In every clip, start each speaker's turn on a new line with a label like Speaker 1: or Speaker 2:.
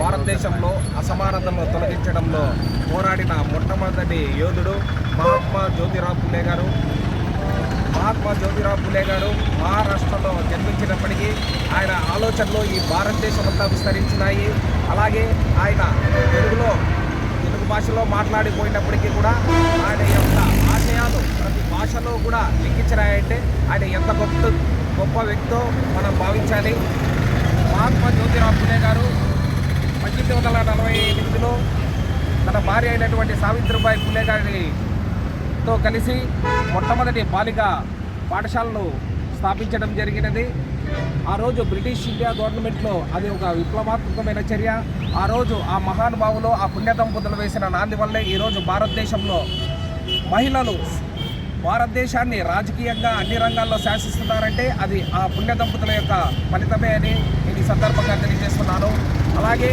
Speaker 1: భారతదేశంలో అసమానతలను తొలగించడంలో పోరాడిన మొట్టమొదటి యోధుడు మహాత్మా జ్యోతిరావు పులే గారు. మహాత్మా జ్యోతిరావు పులే గారు మహారాష్ట్రలో జన్మించినప్పటికీ ఆయన ఆలోచనలు ఈ భారతదేశం అంతా విస్తరించినాయి. అలాగే ఆయన తెలుగులో తెలుగు భాషలో మాట్లాడిపోయినప్పటికీ కూడా ఆయన యొక్క ఆశయాలు ప్రతి భాషలో కూడా లిఖించినాయంటే ఆయన ఎంత గొప్ప గొప్ప వ్యక్తో మనం భావించాలి. మహాత్మా జ్యోతిరావు పులే గారు పద్దెనిమిది వందల నలభై ఎనిమిదిలో తన భార్య అయినటువంటి సావిత్రిబాయి పులే గారితో కలిసి మొట్టమొదటి బాలిక పాఠశాలను స్థాపించడం జరిగినది. ఆ రోజు బ్రిటిష్ ఇండియా గవర్నమెంట్లో అది ఒక విప్లవాత్మకమైన చర్య. ఆ రోజు ఆ మహానుభావులు ఆ పుణ్యదంపతులు వేసిన నాంది వల్లే ఈరోజు భారతదేశంలో మహిళలు భారతదేశాన్ని రాజకీయంగా అన్ని రంగాల్లో శాసిస్తున్నారంటే అది ఆ పుణ్యదంపతుల యొక్క ఫలితమే అని ఈ సందర్భంగా తెలియజేస్తున్నాను. అలాగే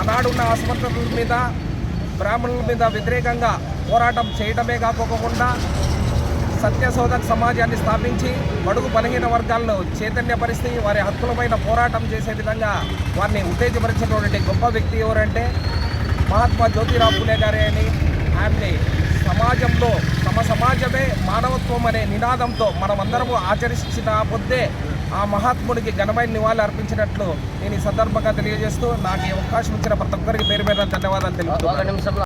Speaker 1: ఆనాడున్న ఆసుపత్రుల మీద బ్రాహ్మణుల మీద వ్యతిరేకంగా పోరాటం చేయడమే కాకోకుండా సత్యశోధక సమాజాన్ని స్థాపించి బడుగు బలహీన వర్గాలను చైతన్యపరిచి వారి హక్కులపైన పోరాటం చేసే విధంగా వారిని ఉత్తేజపరిచినటువంటి గొప్ప వ్యక్తి ఎవరంటే మహాత్మా జ్యోతిరావు పులే గారే అని ఆయన్ని సమాజంలో తమ సమాజమే మానవత్వం అనే నినాదంతో మనమందరము ఆచరించిన పొద్దే ఆ మహాత్ముడికి ఘనమైన నివాళి అర్పించినట్లు నేను ఈ సందర్భంగా తెలియజేస్తూ నాకు ఈ అవకాశం ఇచ్చిన ప్రతి ఒక్కరికి పేరు పేరు ధన్యవాదాలు తెలుపుతున్నాను.